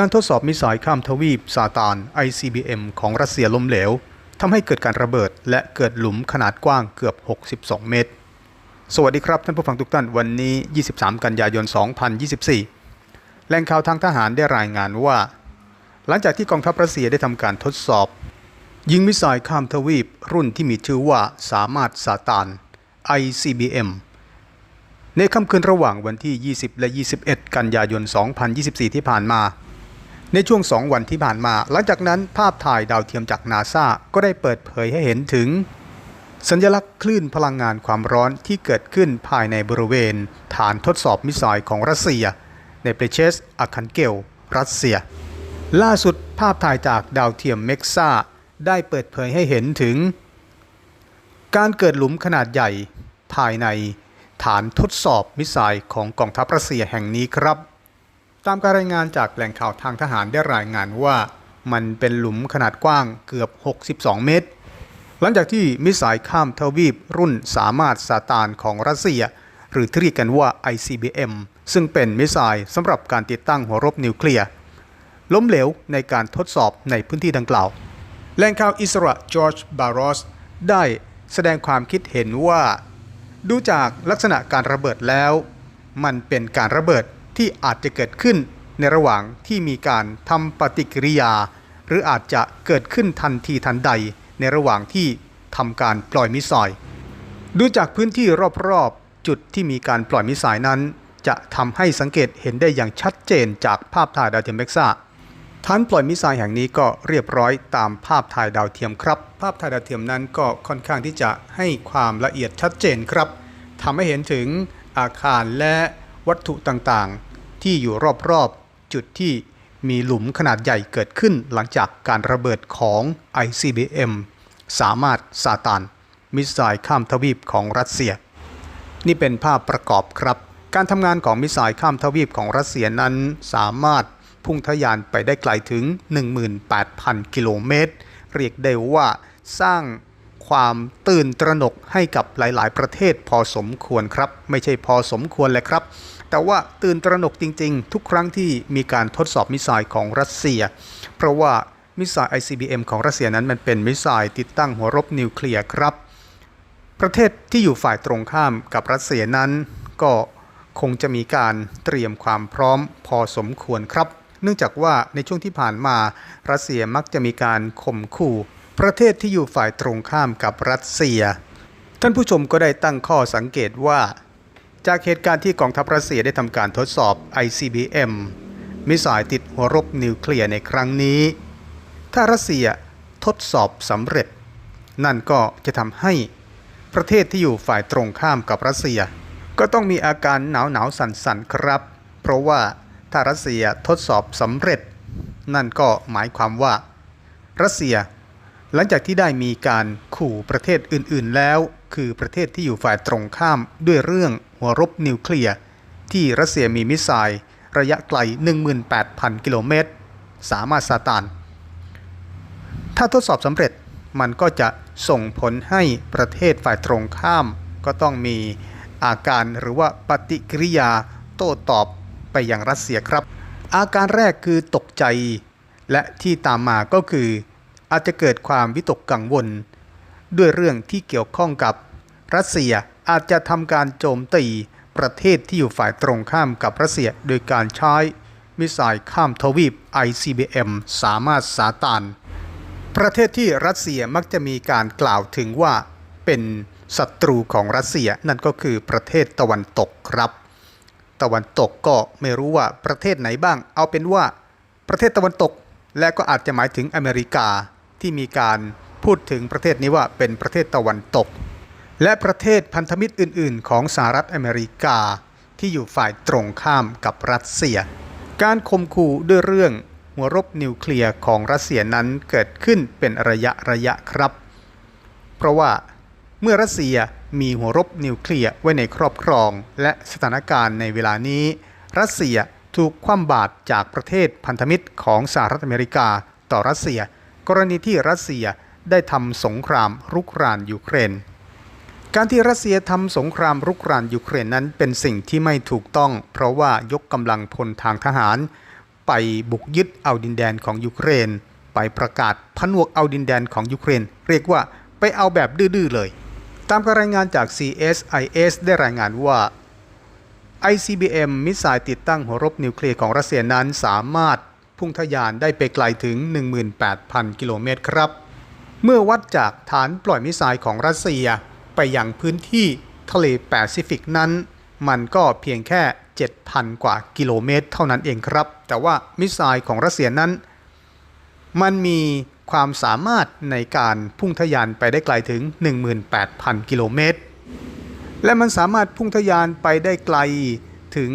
การทดสอบมิสไซล์ข้ามทวีปซาตาน ICBM ของรัสเซียล้มเหลวทำให้เกิดการระเบิดและเกิดหลุมขนาดกว้างเกือบ 62 เมตร สวัสดีครับท่านผู้ฟังทุกท่านวันนี้ 23 กันยายน 2024 แหล่งข่าวทางทหารได้รายงานว่า หลังจากที่กองทัพรัสเซียได้ทำการทดสอบ ยิงมิสไซล์ข้ามทวีปรุ่นที่มีชื่อว่าสามารถซาตาน ICBM ในค่ำคืนระหว่างวันที่ 20 และ 21 กันยายน 2024 ที่ผ่านมา ในช่วง 2 วันที่ผ่านมา หลังจากนั้นภาพถ่ายดาวเทียมจากนาซาก็ได้เปิดเผยให้เห็นถึง สัญลักษณ์คลื่นพลังงานความร้อนที่เกิดขึ้นภายในบริเวณ ฐานทดสอบมิสไซล์ของรัสเซีย ในเปเชสอาคันเกล รัสเซีย ล่าสุดภาพถ่ายจากดาวเทียมเม็กซาได้เปิดเผยให้เห็นถึง การเกิดหลุมขนาดใหญ่ภายในฐานทดสอบมิสไซล์ของกองทัพรัสเซียแห่งนี้ครับ ตามการรายงานจากแหล่งข่าวทางทหารได้รายงานว่ามันเป็นหลุมขนาดกว้างเกือบ 62 เมตร หลังจากที่มิสไซล์ข้ามทวีปรุ่นสามารถซาตานของรัสเซีย หรือที่เรียกกันว่า ICBM ซึ่งเป็นมิสไซล์สำหรับการติดตั้งหัวรบนิวเคลียร์ล้มเหลวในการทดสอบในพื้นที่ดังกล่าวแหล่งข่าวอิสระจอร์จบารอสได้แสดงความคิดเห็นว่า ดูจากลักษณะการระเบิดแล้ว มันเป็นการระเบิด ที่อาจจะเกิดขึ้นในระหว่างที่มีการทำปฏิกิริยา หรืออาจจะเกิดขึ้นทันทีทันใดในระหว่างที่ทำการปล่อยมิสไซล์ดูจากพื้นที่รอบๆ จุดที่มีการปล่อยมิสไซล์นั้น จะทำให้สังเกตเห็นได้อย่างชัดเจนจากภาพถ่ายดาวเทียมเม็กซ่าฐานปล่อยมิสไซล์แห่งนี้ก็เรียบร้อยตามภาพถ่ายดาวเทียมครับ ภาพถ่ายดาวเทียมนั้นก็ค่อนข้างที่จะให้ความละเอียดชัดเจนครับทำให้เห็นถึงอาคารและวัตถุต่างๆ ที่อยู่รอบๆ จุดที่มีหลุมขนาดใหญ่เกิดขึ้นหลังจากการระเบิดของ ICBM สามารถซาตาน มิสไซล์ข้ามทวีปของรัสเซีย นี่เป็นภาพประกอบครับ การทำงานของมิสไซล์ข้ามทวีปของรัสเซียนั้นสามารถพุ่งทะยานไปได้ไกลถึง 18,000 กิโลเมตร เรียกได้ว่าสร้าง ความตื่นตระหนกให้กับหลาย ๆ ประเทศพอสมควรครับ ไม่ใช่พอสมควรเลยครับ แต่ว่าตื่นตระหนกจริง ๆ ทุกครั้งที่มีการทดสอบมิสไซล์ของรัสเซีย เพราะว่ามิสไซล์ ICBM ของรัสเซียนั้นมันเป็นมิสไซล์ติดตั้งหัวรบนิวเคลียร์ครับ ประเทศที่อยู่ฝ่ายตรงข้ามกับรัสเซียนั้น ก็คงจะมีการเตรียมความพร้อมพอสมควรครับ เนื่องจากว่าในช่วงที่ผ่านมารัสเซียมักจะมีการข่มขู่ ประเทศที่อยู่ฝ่ายตรงข้ามกับรัสเซีย ท่านผู้ชมก็ได้ตั้งข้อสังเกตว่า จากเหตุการณ์ที่กองทัพรัสเซียได้ทำการทดสอบ ICBM มิสไซล์ติดหัวรบนิวเคลียร์ในครั้งนี้ ถ้ารัสเซียทดสอบสำเร็จ นั่นก็จะทำให้ประเทศที่อยู่ฝ่ายตรงข้ามกับรัสเซีย ก็ต้องมีอาการหนาวหนาวสั่นสั่นๆครับ เพราะว่าถ้ารัสเซียทดสอบสำเร็จ นั่นก็หมายความว่า รัสเซีย หลังจากที่ได้มีการขู่ประเทศอื่นๆแล้ว คือประเทศที่อยู่ฝ่ายตรงข้ามด้วยเรื่องหัวรบนิวเคลียร์ที่รัสเซียมีมิสไซล์ระยะไกล 18,000 กิโลเมตร สามารถซาตาน ถ้าทดสอบสำเร็จมันก็จะส่งผลให้ประเทศฝ่ายตรงข้าม ก็ต้องมีอาการหรือว่าปฏิกิริยาโต้ตอบไปยังรัสเซียครับ อาการแรกคือตกใจ และที่ตามมาก็คือ อาจจะเกิดความวิตกกังวล ด้วยเรื่องที่เกี่ยวข้องกับ รัสเซียอาจจะทำการโจมตีประเทศที่อยู่ฝ่ายตรงข้ามกับรัสเซีย โดยการใช้มิสไซล์ข้ามทวีป ICBM สามารถสาตาน ประเทศที่รัสเซียมักจะมีการกล่าวถึงว่าเป็นศัตรูของรัสเซียนั่นก็คือประเทศตะวันตกครับ ตะวันตกก็ไม่รู้ว่าประเทศไหนบ้าง เอาเป็นว่า ประเทศตะวันตกและก็อาจจะหมายถึงอเมริกา ที่มีการพูดถึงประเทศนี้ว่าเป็นประเทศตะวันตก และประเทศพันธมิตรอื่น ๆ ของสหรัฐอเมริกา ที่อยู่ฝ่ายตรงข้ามกับรัสเซีย การข่มขู่ด้วยเรื่องหัวรบนิวเคลียร์ของรัสเซียนั้นเกิดขึ้นเป็นระยะระยะครับ เพราะว่าเมื่อรัสเซียมีหัวรบนิวเคลียร์ไว้ในครอบครอง และสถานการณ์ในเวลานี้ รัสเซียถูกคว่ำบาตรจากประเทศพันธมิตรของสหรัฐอเมริกาต่อรัสเซีย กรณีที่รัสเซียได้ทำสงครามรุกรานยูเครน การที่รัสเซียทำสงครามรุกรานยูเครนนั้นเป็นสิ่งที่ไม่ถูกต้อง เพราะว่ายกกำลังพลทางทหาร ไปบุกยึดเอาดินแดนของยูเครน ไปประกาศผนวกเอาดินแดนของยูเครน เรียกว่าไปเอาแบบดื้อๆเลย ตามการรายงานจาก CSIS ได้รายงานว่า ICBM มิสไซล์ติดตั้งหัวรบนิวเคลียร์ของรัสเซียนั้นสามารถ พุ่งทะยานได้ไปไกลถึง 18,000 กิโลเมตรครับ เมื่อวัดจากฐานปล่อยมิสไซล์ของรัสเซียไปยังพื้นที่ทะเลแปซิฟิกนั้น มันก็เพียงแค่ 7,000 กว่ากิโลเมตร เท่านั้นเองครับ แต่ว่ามิสไซล์ของรัสเซียนั้น มันมีความสามารถในการพุ่งทะยานไปได้ไกลถึง 18,000 กิโลเมตร และมันสามารถพุ่งทะยานไปได้ไกลถึง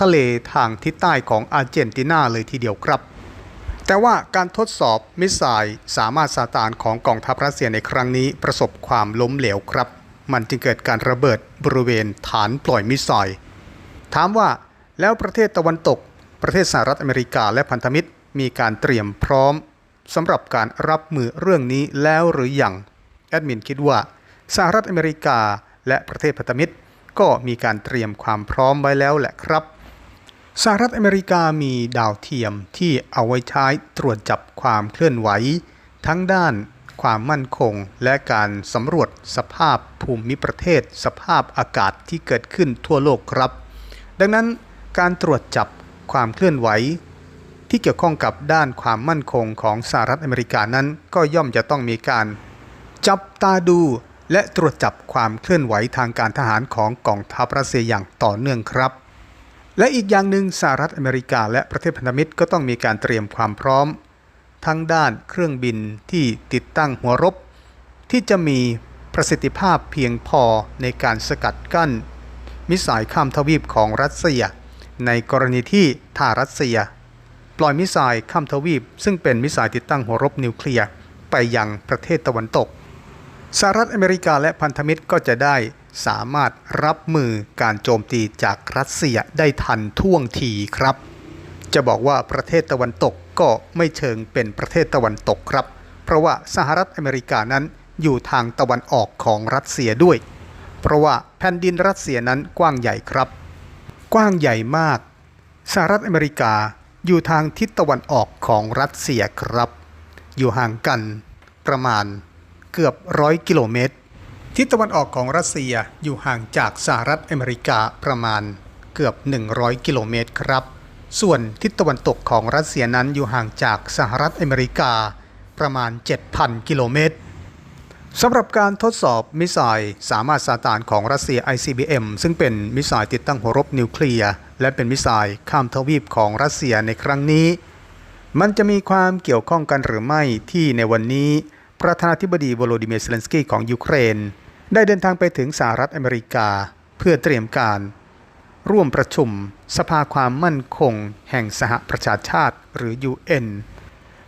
ทะเลทางทิศใต้ของอาร์เจนตินาเลยทีเดียวครับ แต่ว่าการทดสอบมิสไซล์สามารถซาตานของกองทัพรัสเซียในครั้งนี้ประสบความล้มเหลวครับ มันจึงเกิดการระเบิดบริเวณฐานปล่อยมิสไซล์ถามว่าแล้วประเทศตะวันตก ประเทศสหรัฐอเมริกาและพันธมิตรมีการเตรียมพร้อมสำหรับการรับมือเรื่องนี้แล้วหรือยังแอดมินคิดว่าสหรัฐอเมริกาและประเทศพันธมิตรก็มีการเตรียมความพร้อมไว้แล้วแหละครับ สหรัฐอเมริกามีดาวเทียมที่เอาไว้ใช้ตรวจจับความเคลื่อนไหว ทั้งด้านความมั่นคง และการสำรวจสภาพภูมิประเทศ สภาพอากาศที่เกิดขึ้นทั่วโลกครับ ดังนั้นการตรวจจับความเคลื่อนไหว ที่เกี่ยวข้องกับด้านความมั่นคงของสหรัฐอเมริกานั้น ก็ย่อมจะต้องมีการ จับตาดูและตรวจจับความเคลื่อนไหวทางการทหารของกองทัพรัสเซียอย่างต่อเนื่องครับ และอีกอย่างหนึ่งสหรัฐอเมริกาและประเทศพันธมิตรก็ต้องมีการเตรียมความพร้อม ทั้งด้านเครื่องบินที่ติดตั้งหัวรบ ที่จะมีประสิทธิภาพเพียงพอในการสกัดกั้น มิสไซล์ข้ามทวีปของรัสเซีย ในกรณีที่ทารัสเซีย ปล่อยมิสไซล์ข้ามทวีป ซึ่งเป็นมิสไซล์ติดตั้งหัวรบนิวเคลียร์ไปยังประเทศตะวันตกสหรัฐอเมริกาและพันธมิตรก็จะได้ สามารถรับมือการโจมตีจากรัสเซียได้ทันท่วงทีครับ จะบอกว่าประเทศตะวันตกก็ไม่เชิงเป็นประเทศตะวันตกครับ เพราะว่าสหรัฐอเมริกานั้นอยู่ทางตะวันออกของรัสเซียด้วย เพราะว่าแผ่นดินรัสเซียนั้นกว้างใหญ่ครับ กว้างใหญ่มาก สหรัฐอเมริกาอยู่ทางทิศตะวันออกของรัสเซียครับ อยู่ห่างกันประมาณเกือบร้อยกิโลเมตร ทิศตะวันออกของรัสเซียอยู่ห่างจากสหรัฐอเมริกาประมาณเกือบ 100 กิโลเมตรครับ ส่วนทิศตะวันตกของรัสเซียนั้นอยู่ห่างจากสหรัฐอเมริกาประมาณ 7,000 กิโลเมตรสำหรับการทดสอบมิสไซล์สามารถซาตานของรัสเซีย ICBM ซึ่งเป็นมิสไซล์ติดตั้งหัวรบนิวเคลียร์และเป็นมิสไซล์ข้ามทวีปของรัสเซียในครั้งนี้ มันจะมีความเกี่ยวข้องกันหรือไม่ที่ในวันนี้ ประธานาธิบดีวโลดิเมียร์เซเลนสกี้ของยูเครน ได้เดินทางไปถึงสหรัฐอเมริกาเพื่อเตรียมการ ร่วมประชุม สภาความมั่นคง แห่งสหประชาชาติหรือ UN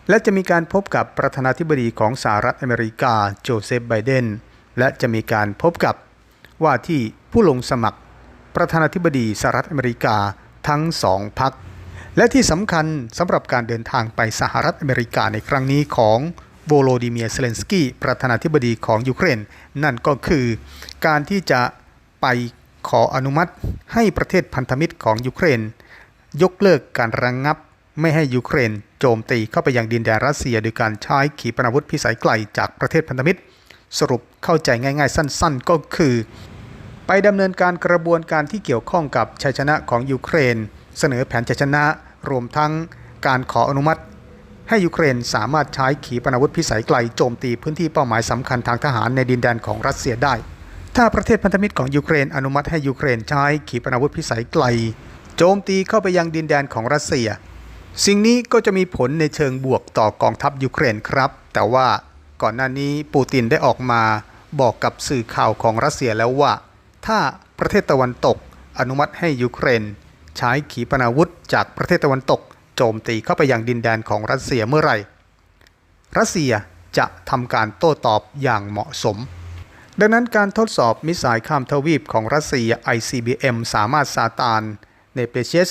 และจะมีการพบกับประธานาธิบดีของสหรัฐอเมริกาโจเซฟไบเดนและจะมีการพบกับว่าที่ผู้ลงสมัคร ประธานาธิบดีสหรัฐอเมริกาทั้งสองพรรคและที่สำคัญสำหรับการเดินทางไปสหรัฐอเมริกาในครั้งนี้ของ โวโลดิเมียเซเลนสกี้ประธานาธิบดีของยูเครน นั่นก็คือการที่จะไปขออนุมัติให้ประเทศพันธมิตรของยูเครน ยกเลิกการระงงับ ไม่ให้ยูเครน โจมตีเข้าไปยังดินแดนรัสเซีย โดยการใช้ขีปนาวุธพิสัยไกลจากประเทศพันธมิตร สรุปเข้าใจง่ายๆ สั้นๆ ก็คือ ไปดำเนินการกระบวนการที่เกี่ยวข้องกับชัยชนะของยูเครน เสนอแผนชัยชนะรวมทั้งการขออนุมัติ ให้ยูเครนสามารถใช้ขีปนาวุธพิสัยไกลโจมตีพื้นที่เป้าหมายสำคัญทางทหารในดินแดนของรัสเซียได้ ถ้าประเทศพันธมิตรของยูเครนอนุมัติให้ยูเครนใช้ขีปนาวุธพิสัยไกล โจมตีเข้าไปยังดินแดนของรัสเซีย สิ่งนี้ก็จะมีผลในเชิงบวกต่อกองทัพยูเครนครับ แต่ว่าก่อนหน้านี้ปูตินได้ออกมาบอกกับสื่อข่าวของรัสเซียแล้วว่า ถ้าประเทศตะวันตกอนุมัติให้ยูเครน ใช้ขีปนาวุธจากประเทศตะวันตก โจมตีเข้าไปยังดินแดนของรัสเซียเมื่อไหร่ รัสเซียจะทำการโต้ตอบอย่างเหมาะสม ดังนั้นการทดสอบมิสไซล์ข้ามทวีปของรัสเซีย ICBM สามารถซาตานในเปเชส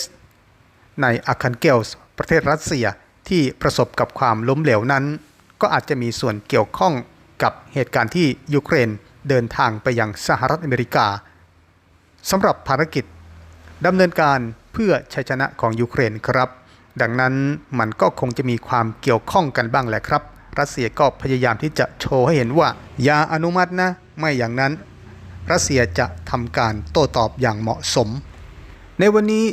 ในอาคันเกลส์ประเทศรัสเซียที่ประสบกับความล้มเหลวนั้น ก็อาจจะมีส่วนเกี่ยวข้องกับเหตุการณ์ที่ยูเครนเดินทางไปยังสหรัฐอเมริกาสำหรับภารกิจดำเนินการเพื่อชัยชนะของยูเครนครับ ดังนั้นมันก็คงจะมีความเกี่ยวข้องกันบ้างแหละครับ รัสเซียก็พยายามที่จะโชว์ให้เห็นว่า อย่าอนุมัตินะ ไม่อย่างนั้น รัสเซียจะทำการโต้ตอบอย่างเหมาะสม ในวันนี้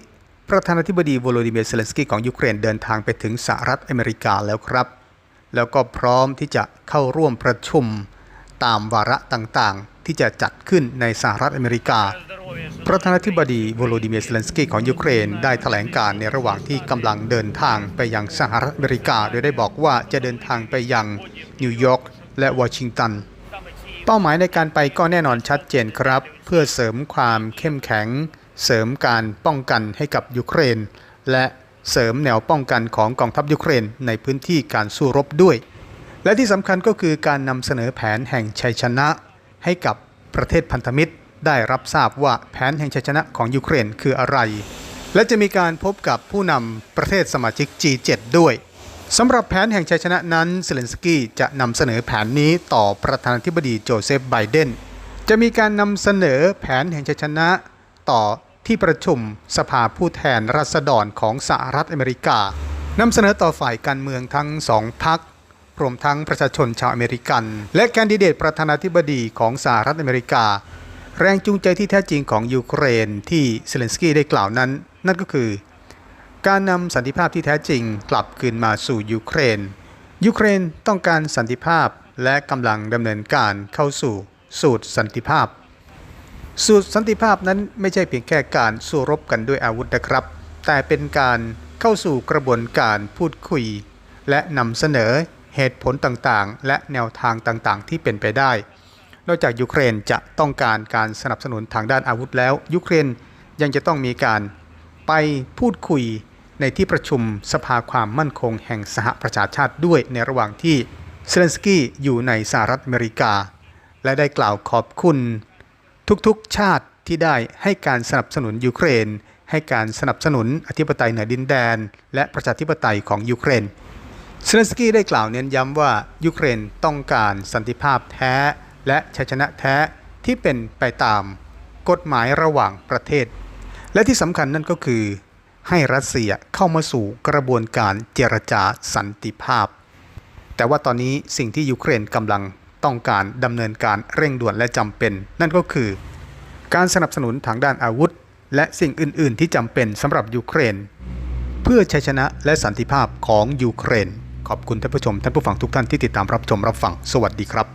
ประธานาธิบดีโวโลดิเมียร์เซเลนสกี้ของยูเครนเดินทางไปถึงสหรัฐอเมริกาแล้วครับ แล้วก็พร้อมที่จะเข้าร่วมประชุมตามวาระต่างๆ ที่จะจัดขึ้นในสหรัฐอเมริกา ประธานาธิบดีโวโลดิเมียร์เซเลนสกี้ของยูเครนได้แถลงการในระหว่างที่กำลังเดินทางไปยังสหรัฐอเมริกา โดยได้บอกว่าจะเดินทางไปยังนิวยอร์กและวอชิงตัน เป้าหมายในการไปก็แน่นอนชัดเจนครับ เพื่อเสริมความเข้มแข็ง เสริมการป้องกันให้กับยูเครน และเสริมแนวป้องกันของกองทัพยูเครนในพื้นที่การสู้รบด้วย และที่สำคัญก็คือการนำเสนอแผนแห่งชัยชนะ ให้กับประเทศพันธมิตรได้รับทราบว่าแผนแห่งชัยชนะของยูเครนคืออะไร และจะมีการพบกับผู้นำประเทศสมาชิก G7 ด้วยสำหรับแผนแห่งชัยชนะนั้นเซเลนสกี้จะนำเสนอแผนนี้ต่อประธานาธิบดีโจเซฟไบเดนจะมีการนำเสนอแผนแห่งชัยชนะต่อที่ประชุมสภาผู้แทนราษฎรของสหรัฐอเมริกานำเสนอต่อฝ่ายการเมืองทั้งสองพรรค รวมทั้งประชาชนชาวอเมริกัน และแคนดิเดตประธานาธิบดีของสหรัฐอเมริกา แรงจูงใจที่แท้จริงของยูเครนที่เซเลนสกี้ได้กล่าวนั้น นั่นก็คือ การนำสันติภาพที่แท้จริงกลับคืนมาสู่ยูเครน ยูเครนต้องการสันติภาพและกำลังดำเนินการเข้าสู่สูตรสันติภาพ สูตรสันติภาพนั้นไม่ใช่เพียงแค่การสู้รบกันด้วยอาวุธนะครับ แต่เป็นการเข้าสู่กระบวนการพูดคุย และนำเสนอ เหตุผลต่างๆ และแนวทางต่างๆ ที่เป็นไปได้ นอกจากยูเครนจะต้องการการสนับสนุนทางด้านอาวุธแล้ว ยูเครนยังจะต้องมีการไปพูดคุยในที่ประชุมสภาความมั่นคงแห่งสหประชาชาติด้วยในระหว่างที่เซเลนสกี้อยู่ในสหรัฐอเมริกา และได้กล่าวขอบคุณ ทุกๆชาติที่ได้ให้การสนับสนุนยูเครน ให้การสนับสนุนอธิปไตยเหนือดินแดน และประชาธิปไตยของยูเครน เซเลนสกี้ได้กล่าวเน้นย้ำว่ายูเครนต้องการสันติภาพแท้ และชัยชนะแท้ที่เป็นไปตามกฎหมายระหว่างประเทศ และที่สำคัญนั่นก็คือ ให้รัสเซียเข้ามาสู่กระบวนการเจรจาสันติภาพ แต่ว่าตอนนี้สิ่งที่ยูเครนกำลังต้องการดำเนินการเร่งด่วนและจำเป็น นั่นก็คือ การสนับสนุนทางด้านอาวุธ และสิ่งอื่น ๆ ที่จำเป็นสำหรับยูเครน เพื่อชัยชนะและสันติภาพของยูเครน ขอบคุณท่านผู้ชมท่านผู้ฟังทุกท่านที่ติดตามรับชมรับฟัง สวัสดีครับ